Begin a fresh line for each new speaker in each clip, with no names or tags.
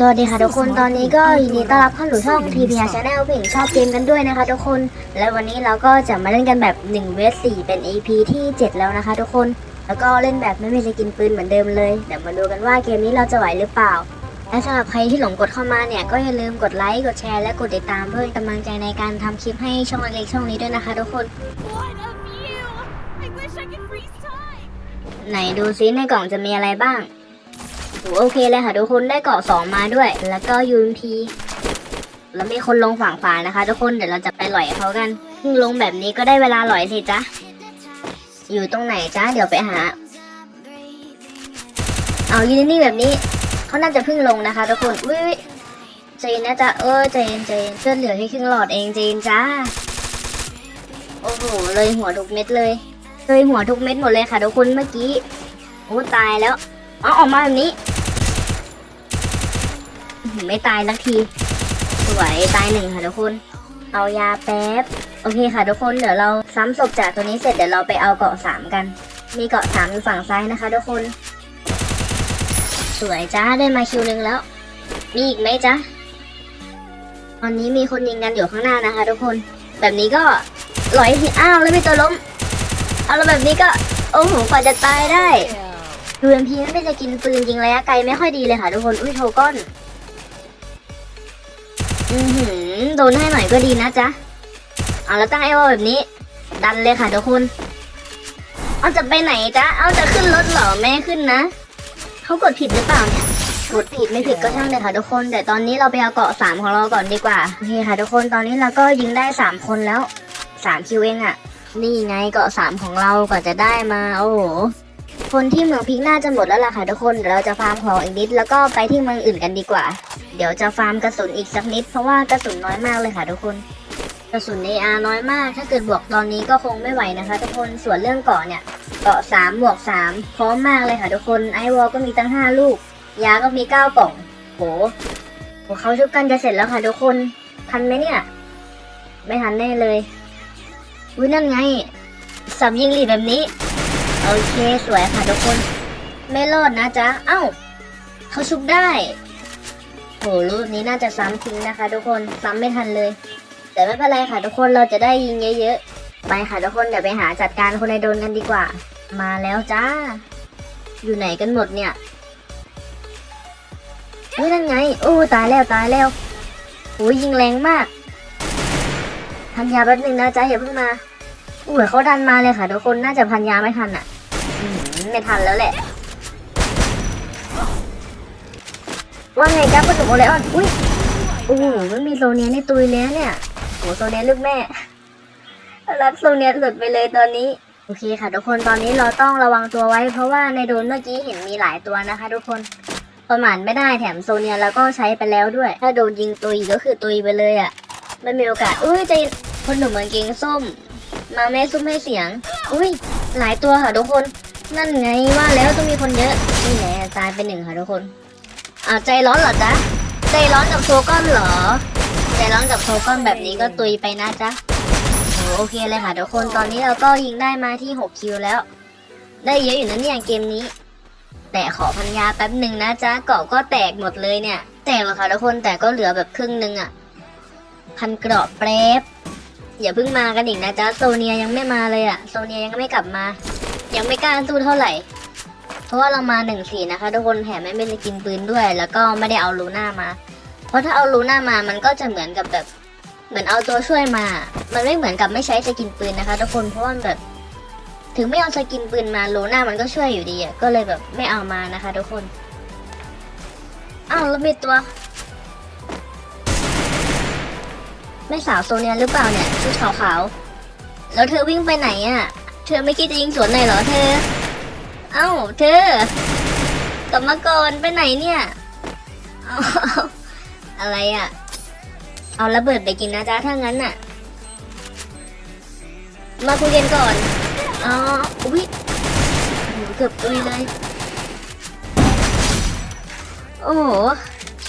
สวัสดีค่ะทุกคนตอนนี้ก็ยินดีต้อนรับเข้าสู่ช่อง TPR Channel ผู้หญิงชอบเกมกันด้วยนะคะทุกคน และวันนี้เราก็จะมาเล่นกันแบบ1เวส4เป็น EP ที่ 7 แล้วนะคะทุกคน แล้วก็เล่นแบบไม่มีสกินปืนเหมือนเดิมเลยเดี๋ยวมาดูกันว่าเกมนี้เราจะไหวหรือเปล่า และสำหรับใครที่หลงกดเข้ามาเนี่ยก็อย่าลืมกดไลค์กดแชร์และกดติดตามเพื่อเป็นกำลังใจในการทำคลิปให้ช่องเล็กๆช่องนี้ด้วยนะคะ ทุกคน
What a view! I wish I could freeze time.
ไหนดูซิในกล่องจะมีอะไรบ้าง โหโอเคเลยค่ะทุกคนได้เกาะสองมาด้วย แล้วก็ UMP แล้วมีคนลงฝั่งฝานะคะ ทุกคนเดี๋ยวเราจะไปหล่อยเขากันเพิ่งลงแบบนี้ก็ได้เวลาหล่อยสิจ๊ะอยู่ตรงไหนจ๊ะเดี๋ยวไปหา เอายืนนิ่งแบบนี้เขาน่าจะเพิ่งลงนะคะ ทุกคนอุ้ยใจนนะจ๊ะเออจนใจนเลือดเหลือแค่ครึ่งหลอดเองจนจ้าโอ้โหเลยหัวทุกเม็ดเลยเลยหัวทุกเม็ดหมดเลยค่ะทุกคนเมื่อกี้โอ้ตายแล้วอ๋อออกมาแบบนี้ ไม่ตายสักที สวยตายหนึ่งค่ะทุกคน เอายาแป๊บ โอเคค่ะทุกคนเดี๋ยวเราซ้ำศพจากตัวนี้เสร็จเดี๋ยวเราไปเอาเกาะสามกัน มีเกาะสามอยู่ฝั่งซ้ายนะคะ ทุกคน สวยจ้าได้มาคิวหนึ่งแล้ว มีอีกไหมจ๊ะ ตอนนี้มีคนยิงกันอยู่ข้างหน้านะคะ ทุกคน แบบนี้ก็ลอยอ้าวแล้วมีตัวล้ม เอาแล้วแบบนี้ก็โอ้โหกว่าจะตายได้ดูเอ็มพีไม่ได้จะกินปืนยิงระยะไกลไม่ค่อยดีเลยค่ะทุกคน อุ้ยโทก้อน อือหือโดนให้หน่อยก็ดีนะจ๊ะเอาแล้วตั้งไอ้วอแบบนี้ ดันเลยค่ะทุกคนเอาจะไปไหนจ๊ะเอาจะขึ้นรถเหรอแม่ขึ้นนะเขากดผิดหรือเปล่าเนี่ยกดผิดไม่ผิดก็ช่างเลยค่ะทุกคน แต่ตอนนี้เราไปเอาเกาะสามของเราก่อนดีกว่าโอเคค่ะทุกคนตอนนี้เราก็ยิงได้สามคนแล้วสามคิวเองอะนี่ไงเกาะสามของเรากว่าจะได้มาโอ้โหคนที่เมืองพิกน่าจะหมดแล้วล่ะค่ะทุกคนเดี๋ยวเราจะฟาร์มของอีกนิดแล้วก็ไปที่เมืองอื่นกันดีกว่า เดี๋ยวจะฟาร์มกระสุนอีกสักนิด เพราะว่ากระสุนน้อยมากเลยค่ะทุกคน กระสุน AR น้อยมาก ถ้าเกิดบวกตอนนี้ก็คงไม่ไหวนะคะ ทุกคน ส่วนเรื่องเกาะเนี่ย เกาะสามบวกสามพร้อมมากเลยค่ะทุกคน ไอวอลก็มีตั้งห้าลูก ยาก็มีเก้ากล่อง โหโหเขาชุบกันจะเสร็จแล้วค่ะทุกคน ทันไหมเนี่ย ไม่ทันแน่เลยอุ้ยนั่นไงสับยิงหลีแบบนี้ โอเคสวยค่ะทุกคน ไม่รอดนะจ๊ะ เอ้า เขาชุบได้ โหรูปนี้น่าจะซ้ำทิ้งนะคะ ทุกคนซ้ำไม่ทันเลย แต่ไม่เป็นไรค่ะทุกคนเราจะได้ยิงเยอะๆ ไปค่ะทุกคนเดี๋ยวไปหาจัดการคนในโดนกันดีกว่า มาแล้วจ้า อยู่ไหนกันหมดเนี่ยเฮ้ยนั่นไงโอ้ตายแล้วตายแล้วโอ้ยยิงแรงมากทันยาแป๊บนึงนะจ๊ะอย่าเพิ่งมาอุ้ยเขาดันมาเลยค่ะทุกคนน่าจะพันยาไม่ทันอะไม่ทันแล้วแหละ ว่าไงจ๊ะคุณหนุ่มโอเลออนอุ้ยโอ้โหไม่มีโซเนียในตุยแล้วเนี่ยโหโซเนียลูกแม่รับโซเนียหลุดไปเลยตอนนี้โอเคค่ะทุกคนตอนนี้เราต้องระวังตัวไว้ เพราะว่าในโดนเมื่อกี้เห็นมีหลายตัวนะคะ ทุกคนประมาณไม่ได้แถมโซเนียแล้วก็ใช้ไปแล้วด้วย ถ้าโดนยิงตุยก็คือตุยไปเลยอะไม่มีโอกาสอุ้ยใจคนหนุ่มกางเกงส้ม มาแม่ซุ้มให้เสียง อุ้ยหลายตัวค่ะทุกคน นั่นไงว่าแล้วต้องมีคนเยอะนี่แหละตายไปหนึ่งค่ะทุกคน อาใจร้อนเหรอจ๊ะ ใจร้อนกับโซก้อนเหรอ ใจร้อนกับโซก้อนแบบนี้ก็ตุยไปนะจ๊ะโอโอเคเลยค่ะทุกคนตอนนี้เราก็ยิงได้มาที่ 6 คิวแล้ว ได้เยอะอยู่นะเนี่ยเกมนี้ แต่ขอพันยาแป๊บหนึ่งนะจ๊ะเกาะก็แตกหมดเลยเนี่ย แตกแล้วค่ะทุกคนแต่ก็เหลือแบบครึ่งหนึงอะพันเกราะแป๊บอย่าเพิ่งมากันอีกนะจ๊ะโซเนียยังไม่มาเลยอะโซเนียยังไม่กลับมา ยังไม่กล้าสู้เท่าไหร่ เพราะว่าเรามาหนึ่งสีนะคะ ทุกคนแถมไม่เป็นกินปืนด้วย แล้วก็ไม่ได้เอาลูน่ามา เพราะถ้าเอาลูน่ามามันก็จะเหมือนกับแบบเหมือนเอาตัวช่วยมา มันไม่เหมือนกับไม่ใช้สกินปืนนะคะ ทุกคนเพราะว่าแบบ ถึงไม่เอาสกินปืนมาลูน่ามันก็ช่วยอยู่ดีอะก็เลยแบบไม่เอามานะคะ ทุกคนอ้าวแล้วมีตัวแม่สาวโซเนียหรือเปล่าเนี่ยชุดขาวๆแล้วเธอวิ่งไปไหนอะ เธอไม่คิดจะยิงสวนหน่อยเหรอเธอ เอ้าเธอกลับมาก่อนไปไหนเนี่ยเอาอะไรอะ่ะ เอาระเบิดไปกินนะจ๊ะถ้างั้นน่ะ มาคุยกันก่อนอ๋ออุ้ยโหเกือบตุยเลย โอ้โห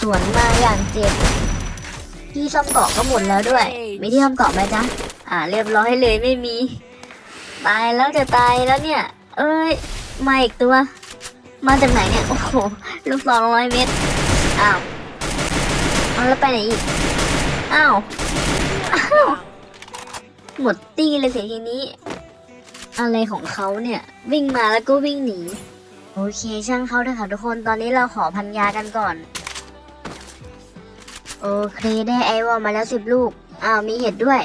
สวนมาอย่างเจ็บที่ซ่อมเกาะก็หมดแล้วด้วยมีที่ซ่อมเกาะไหมจ๊ะ อ่า เรียบร้อยเลยไม่มี ตายแล้วจะตายแล้วเนี่ย เอ้ย มาอีกตัว มาจากไหนเนี่ย โอ้โห ลูกสองร้อยเมตร อ้าวแล้วไปไหนอีก อ้าว อ้าว หมดตีเลยเสิทีนี้ อะไรของเขาเนี่ย วิ่งมาแล้วก็วิ่งหนี โอเคช่างเขาเถอะค่ะทุกคน ตอนนี้เราขอพันยากันก่อน โอเคได้ไอวอลมาแล้วสิบลูก อ้าว มีเห็ดด้วย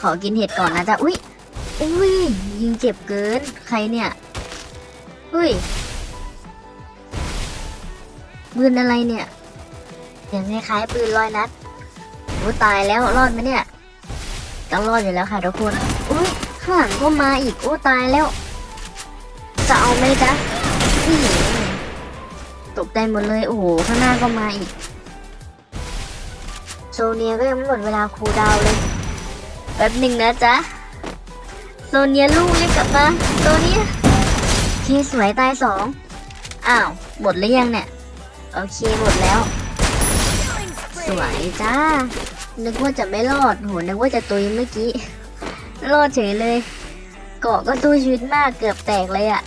ขอกินเห็ดก่อนนะจ๊ะ อุ้ยอุ้ยยิงเจ็บเกิน ใครเนี่ย อุ้ยปืนอะไรเนี่ยเสียงคล้ายๆปืนลอยนัดโอ้ตายแล้วรอดไหมเนี่ยต้องรอดอยู่แล้วค่ะทุกคนอุ้ยข้างหลังก็มาอีกโอ้ตายแล้ว จะเอาไหมจ๊ะนี่ตกใจหมดเลยโอ้โหข้างหน้าก็มาอีกโซเนียก็ยังไม่หมดเวลาคูดาวเลยแป๊บหนึ่งนะจ๊ะโซเนียลูกเรียกกลับมาโซเนีย โอเคสวยตายสองอ้าวหมดหรือยังเนี่ย โอเคหมดแล้ว สวยจ้า นึกว่าจะไม่รอด โห นึกว่าจะตุยเมื่อกี้ รอดเฉยเลย เกาะก็ตู้ชีวิตมากเกือบแตกเลยอะ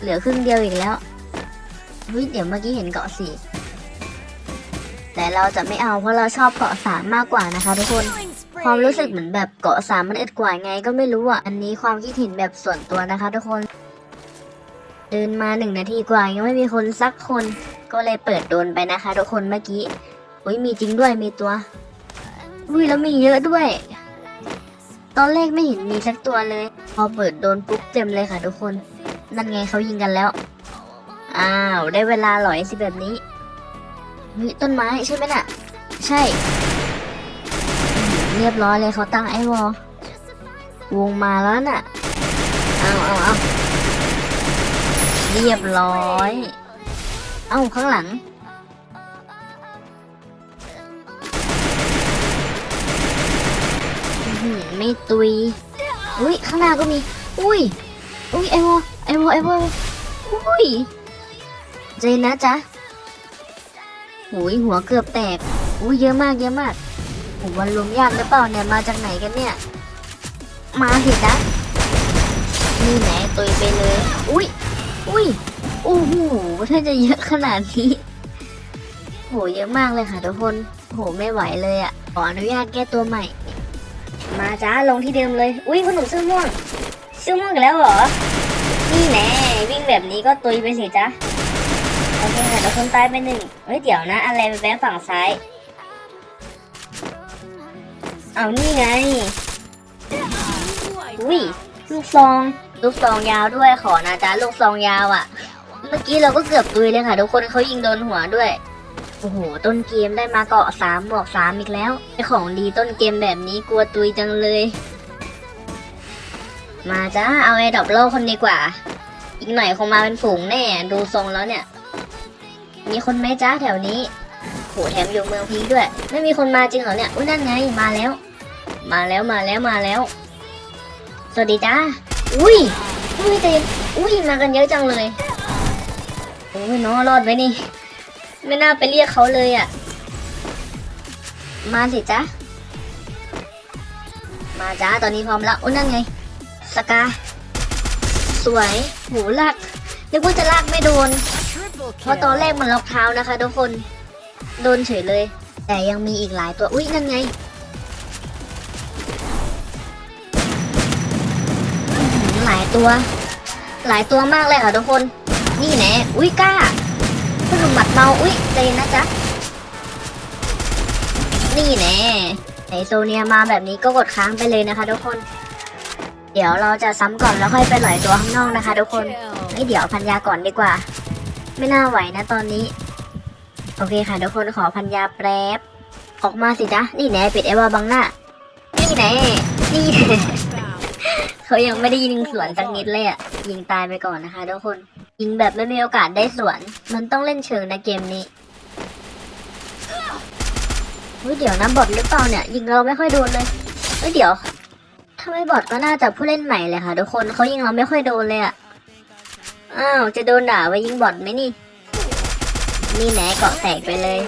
เหลือครึ่งเดียวอีกแล้วเฮ้ยเดี๋ยวเมื่อกี้เห็นเกาะสี่แต่เราจะไม่เอาเพราะเราชอบเกาะสามมากกว่านะคะทุกคน ความรู้สึกเหมือนแบบเกาะสามมันอึดกว่าไงก็ไม่รู้อะ อันนี้ความคิดเห็นแบบส่วนตัวนะคะทุกคน เดินมาหนึ่งนาทีกว่ายังไม่มีคนสักคน ก็เลยเปิดโดนไปนะคะทุกคนเมื่อกี้อุ้ยมีจริงด้วยมีตัวอุ้ยแล้วมีเยอะด้วย ตอนแรกไม่เห็นมีสักตัวเลย พอเปิดโดนปุ๊บเต็มเลยค่ะทุกคน นั่นไงเขายิงกันแล้ว อ้าว ได้เวลาหลอยสิแบบนี้มีต้นไม้ใช่ไหมน่ะ ใช่ เรียบร้อยเลยเขาตั้งไอ้วอลวงมาแล้วน่ะ เอาเอาเอา เรียบร้อย เอ้าข้างหลัง ไม่ตุย อุ้ยข้างหน้าก็มี อุ้ย อุ้ยไอวอไอวอไอวออุ้ย เจนนะจ๊ะหุยหัวเกือบแตก อุ้ยเยอะมากเยอะมากผมวันรวมญาติหรือเปล่าเนี่ยมาจากไหนกันเนี่ย มาสิจ๊ะนี่ไหนตุยไปเลย อุ้ย อุ้ย โอ้โห ถ้าจะเยอะขนาดนี้ โห เยอะมากเลยค่ะทุกคน โห ไม่ไหวเลยอะ่ะ ขออนุญาตแก้ตัวใหม่ มาจ้าลงที่เดิมเลย อุ้ยคุณหนุ่มซื้อม่วงซื้อม่วงอีกแล้วเหรอ นี่แน่วิ่งแบบนี้ก็ตุยไปสิจ๊ะโอเคค่ะทุกคนตายไปหนึ่งเฮ้ยเดี๋ยวนะ อะไรไปแวะฝั่งซ้าย เอานี่ไงอุ้ยลูกซอง ลูกซองยาวด้วยขอนะจ๊ะลูกซองยาวอะ่ะ เมื่อกี้เราก็เกือบตุยเลยค่ะ ทุกคนเขายิงโดนหัวด้วย โอ้โห ต้นเกมได้มาเกาะสามบวกสามอีกแล้วไอของดีต้นเกมแบบนี้กลัวตุยจังเลย มาจ้าเอาไอ้ดอกโลคนดีกว่า อีกหน่อยคงมาเป็นฝูงแน่ ดูทรงแล้วเนี่ย มีคนไหมจ้าแถวนี้โหแถมอยู่เมืองพีด้วย ไม่มีคนมาจริงเหรอเนี่ยอุ้ยนั่นไงมาแล้ว มาแล้วมาแล้วมาแล้ว สวัสดีจ้า อุ้ยอุ้ยเจนอุ้ยมากันเยอะจังเลยโอ้ยน้องรอดไว้นี่ ไม่น่าไปเรียกเขาเลยอะ่ะ มาสิจ้ามาจ้าตอนนี้พร้อมแล้วอุ้นั่นไง สกา สวยหูลากนึกว่าจะลากไม่โดน เพราะตอนแรกมันล็อกเท้านะคะทุกคน โดนเฉยเลย แต่ยังมีอีกหลายตัว อุ้ยนั่นไง ตัว หลายตัวมากเลยค่ะทุกคน นี่แน่อุ้ยกล้าขนมหมัดเมาอุ้ยใจนนะจ๊ะ นี่แน่ไอโซเนียมาแบบนี้ก็กดค้างไปเลยนะคะทุกคน เดี๋ยวเราจะซ้ำก่อนแล้วค่อยไปหลอยตัวข้างนอกนะคะทุกคนเฮ้ยเดี๋ยวพันยาก่อนดีกว่า ไม่น่าไหวนะตอนนี้ โอเคค่ะทุกคนขอพันยาแป๊บออกมาสิจ๊ะ นี่แน่ปิดไอวาบังหน้า นี่แน่นี่แน่ เขายังไม่ได้ยิงสวนสักนิดเลยอะ ยิงตายไปก่อนนะคะทุกคน ยิงแบบไม่มีโอกาสได้สวน มันต้องเล่นเชิงนะเกมนี้เฮ้ยเดี๋ยวนะบอทหรือเปล่าเนี่ย ยิงเราไม่ค่อยโดนเลยเฮ้ยเดี๋ยวถ้าไม่บอทก็น่าจะผู้เล่นใหม่เลยค่ะทุกคนเขายิงเราไม่ค่อยโดนเลยอะอ้าวจะโดนด่าว่ายิงบอทไหมนี่นี่แหนเกาะแตกไปเลย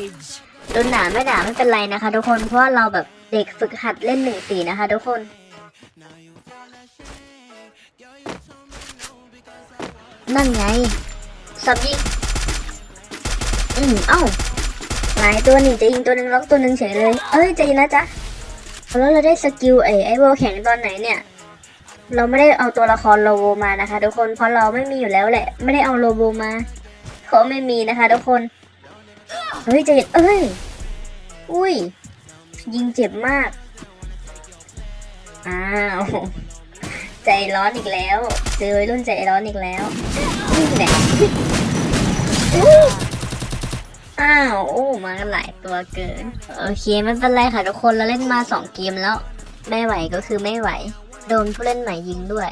โดนด่าไม่ด่าไม่เป็นไรนะคะ ทุกคนเพราะเราแบบเด็กฝึกหัดเล่นหนึ่งสี่นะคะ ทุกคน นั่นไงสับยิงอืมเอ้าหลายตัวนี่จะยิงตัวหนึ่งล็อกตัวหนึ่งเฉยเลย เอ้ยใจเย็นนะจ๊ะแล้วเราได้สกิลไอ้ไอ้โวแข็งตอนไหนเนี่ย เราไม่ได้เอาตัวละครโลโบมานะคะ ทุกคนเพราะเราไม่มีอยู่แล้วแหละ ไม่ได้เอาโลโบมาเขาไม่มีนะคะ ทุกคนเฮ้ยใจเย็นเอ้ยอุ้ยยิงเจ็บมากอ้าว ใจร้อนอีกแล้ว เจอวัยรุ่นใจร้อนอีกแล้วนี่แหละอ้าวโอ้มากันหลายตัวเกิน โอเคไม่เป็นไรค่ะทุกคนเราเล่นมาสองเกมแล้ว ไม่ไหวก็คือไม่ไหว โดนผู้เล่นใหม่ยิงด้วย